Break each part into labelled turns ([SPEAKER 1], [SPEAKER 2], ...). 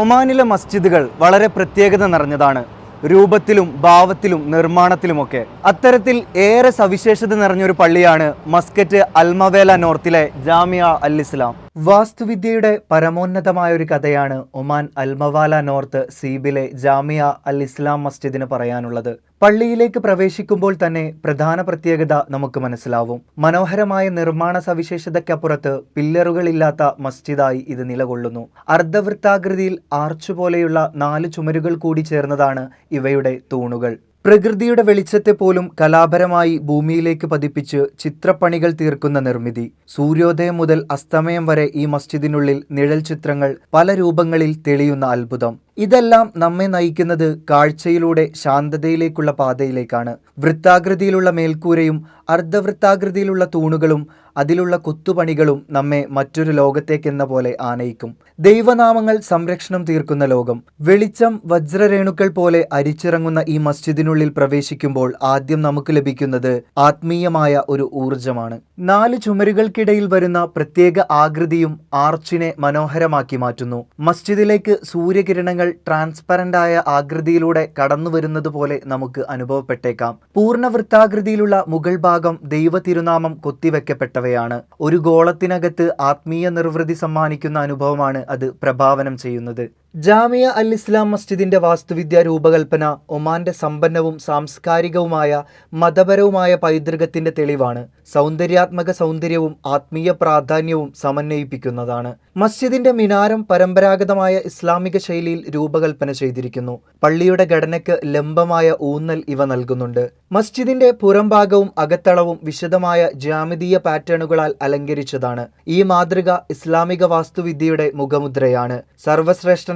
[SPEAKER 1] ഒമാനിലെ മസ്ജിദുകൾ വളരെ പ്രത്യേകത നിറഞ്ഞതാണ്. രൂപത്തിലും ഭാവത്തിലും നിർമ്മാണത്തിലുമൊക്കെ. അത്തരത്തിൽ ഏറെ സവിശേഷത നിറഞ്ഞൊരു പള്ളിയാണ് മസ്കറ്റ് അൽമവേല നോർത്തിലെ ജാമിയ അൽ ഇസ്ലാം. വാസ്തുവിദ്യയുടെ പരമോന്നതമായ ഒരു കഥയാണ് ഒമാൻ അൽമവാല നോർത്ത് സീബിലെ ജാമിയ അൽ ഇസ്ലാം മസ്ജിദിന് പറയാനുള്ളത്. പള്ളിയിലേക്ക് പ്രവേശിക്കുമ്പോൾ തന്നെ പ്രധാന പ്രത്യേകത നമുക്ക് മനസ്സിലാവും. മനോഹരമായ നിർമ്മാണ സവിശേഷതയ്ക്കപ്പുറത്ത് പില്ലറുകളില്ലാത്ത മസ്ജിദായി ഇത് നിലകൊള്ളുന്നു. അർദ്ധവൃത്താകൃതിയിൽ ആർച്ചു പോലെയുള്ള നാല് ചുമരുകൾ കൂടി ചേർന്നതാണ് ഇവയുടെ തൂണുകൾ. പ്രകൃതിയുടെ വെളിച്ചത്തെ പോലും കലാപരമായി ഭൂമിയിലേക്ക് പതിപ്പിച്ച് ചിത്രപ്പണികൾ തീർക്കുന്ന നിർമ്മിതി. സൂര്യോദയം മുതൽ അസ്തമയം വരെ ഈ മസ്ജിദിനുള്ളിൽ നിഴൽ ചിത്രങ്ങൾ പല രൂപങ്ങളിൽ തെളിയുന്ന അത്ഭുതം. ഇതെല്ലാം നമ്മെ നയിക്കുന്നത് കാഴ്ചയിലൂടെ ശാന്തതയിലേക്കുള്ള പാതയിലേക്കാണ്. വൃത്താകൃതിയിലുള്ള മേൽക്കൂരയും അർദ്ധവൃത്താകൃതിയിലുള്ള തൂണുകളും അതിലുള്ള കൊത്തുപണികളും നമ്മെ മറ്റൊരു ലോകത്തേക്കെന്ന പോലെ ആനയിക്കും. ദൈവനാമങ്ങൾ സംരക്ഷണം തീർക്കുന്ന ലോകം. വെളിച്ചം വജ്രരേണുക്കൾ പോലെ അരിച്ചിറങ്ങുന്ന ഈ മസ്ജിദിനുള്ളിൽ പ്രവേശിക്കുമ്പോൾ ആദ്യം നമുക്ക് ലഭിക്കുന്നത് ആത്മീയമായ ഒരു ഊർജമാണ് നാല് ചുമരുകൾക്കിടയിൽ വരുന്ന പ്രത്യേക ആകൃതിയും ആർച്ചിനെ മനോഹരമാക്കി മാറ്റുന്നു. മസ്ജിദിലേക്ക് സൂര്യകിരണങ്ങൾ ട്രാൻസ്പെറന്റ് ആയ ആകൃതിയിലൂടെ കടന്നു വരുന്നത് പോലെ നമുക്ക് അനുഭവപ്പെട്ടേക്കാം. പൂർണ വൃത്താകൃതിയിലുള്ള ഭാഗം ദൈവ തിരുനാമം കൊത്തിവെക്കപ്പെട്ടവയാണ്. ഒരു ഗോളത്തിനകത്ത് ആത്മീയ നിർവൃതി സമ്മാനിക്കുന്ന അനുഭവമാണ് അത് പ്രഭാവനം ചെയ്യുന്നത്. ജാമിയ അൽ ഇസ്ലാം മസ്ജിദിന്റെ വാസ്തുവിദ്യ രൂപകൽപ്പന ഒമാന്റെ സമ്പന്നവും സാംസ്കാരികവുമായ മതപരവുമായ പൈതൃകത്തിന്റെ തെളിവാണ്. സൗന്ദര്യാത്മക സൗന്ദര്യവും ആത്മീയ പ്രാധാന്യവും സമന്വയിപ്പിക്കുന്നതാണ്. മസ്ജിദിന്റെ മിനാരം പരമ്പരാഗതമായ ഇസ്ലാമിക ശൈലിയിൽ രൂപകൽപ്പന ചെയ്തിരിക്കുന്നു. പള്ളിയുടെ ഘടനയ്ക്ക് ലംബമായ ഊന്നൽ ഇവ നൽകുന്നുണ്ട്. മസ്ജിദിന്റെ പുറംഭാഗവും അകത്തളവും വിശദമായ ജ്യാമിതീയ പാറ്റേണുകളാൽ അലങ്കരിച്ചതാണ്. ഈ മാതൃക ഇസ്ലാമിക വാസ്തുവിദ്യയുടെ മുഖമുദ്രയാണ്.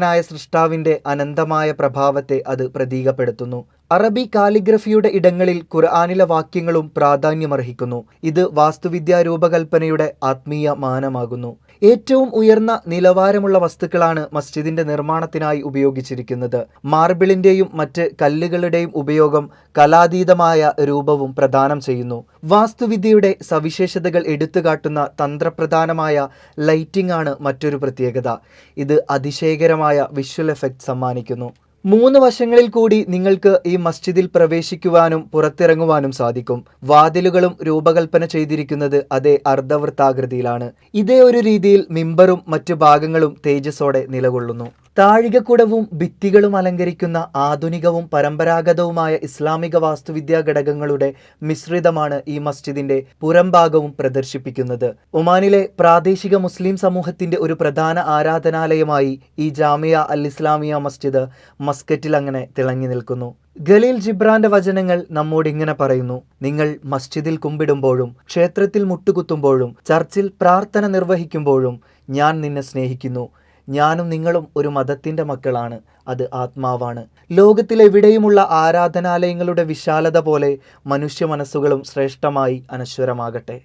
[SPEAKER 1] സർവശ്രേഷ്ഠനായ സൃഷ്ടാവിന്റെ അനന്തമായ പ്രഭാവത്തെ അത് പ്രതീകപ്പെടുത്തുന്നു. അറബി കാലിഗ്രഫിയുടെ ഇടങ്ങളിൽ ഖുർആാനിലെ വാക്യങ്ങളും പ്രാധാന്യമർഹിക്കുന്നു. ഇത് വാസ്തുവിദ്യാ രൂപകൽപ്പനയുടെ ആത്മീയ മാനമാകുന്നു. ഏറ്റവും ഉയർന്ന നിലവാരമുള്ള വസ്തുക്കളാണ് മസ്ജിദിന്റെ നിർമ്മാണത്തിനായി ഉപയോഗിച്ചിരിക്കുന്നത്. മാർബിളിന്റെയും മറ്റ് കല്ലുകളുടെയും ഉപയോഗം കലാതീതമായ രൂപവും പ്രദാനം ചെയ്യുന്നു. വാസ്തുവിദ്യയുടെ സവിശേഷതകൾ എടുത്തുകാട്ടുന്ന തന്ത്രപ്രധാനമായ ലൈറ്റിംഗ് ആണ് മറ്റൊരു പ്രത്യേകത. ഇത് അതിശയകരമായ വിഷ്വൽ എഫക്റ്റ് സമ്മാനിക്കുന്നു. മൂന്ന് വശങ്ങളിൽ കൂടി നിങ്ങൾക്ക് ഈ മസ്ജിദിൽ പ്രവേശിക്കുവാനും പുറത്തിറങ്ങുവാനും സാധിക്കും. വാതിലുകളും രൂപകൽപ്പന ചെയ്തിരിക്കുന്നത് അതേ അർദ്ധവൃത്താകൃതിയിലാണ്. ഇതേ ഒരു രീതിയിൽ മിമ്പറും മറ്റു ഭാഗങ്ങളും തേജസ്സോടെ നിലകൊള്ളുന്നു. താഴികക്കുടവും ഭിത്തികളും അലങ്കരിക്കുന്ന ആധുനികവും പരമ്പരാഗതവുമായ ഇസ്ലാമിക വാസ്തുവിദ്യാ ഘടകങ്ങളുടെ മിശ്രിതമാണ് ഈ മസ്ജിദിന്റെ പുറംഭാഗവും പ്രദർശിപ്പിക്കുന്നത്. ഒമാനിലെ പ്രാദേശിക മുസ്ലിം സമൂഹത്തിന്റെ ഒരു പ്രധാന ആരാധനാലയമായി ഈ ജാമിയ അൽ ഇസ്ലാമിയ മസ്ജിദ് മസ്കറ്റിൽ അങ്ങനെ തിളങ്ങി നിൽക്കുന്നു. ഖലീൽ ജിബ്രാന്റെ വചനങ്ങൾ നമ്മോട് ഇങ്ങനെ പറയുന്നു. നിങ്ങൾ മസ്ജിദിൽ കുമ്പിടുമ്പോഴും ക്ഷേത്രത്തിൽ മുട്ടുകുത്തുമ്പോഴും ചർച്ചിൽ പ്രാർത്ഥന നിർവഹിക്കുമ്പോഴും ഞാൻ നിന്നെ സ്നേഹിക്കുന്നു. ഞാനും നിങ്ങളും ഒരു മതത്തിന്റെ മക്കളാണ്. അത് ആത്മാവാണ്. ലോകത്തിലെവിടെയുമുള്ള ആരാധനാലയങ്ങളുടെ വിശാലത പോലെ മനുഷ്യ മനസ്സുകളും ശ്രേഷ്ഠമായി അനശ്വരമാകട്ടെ.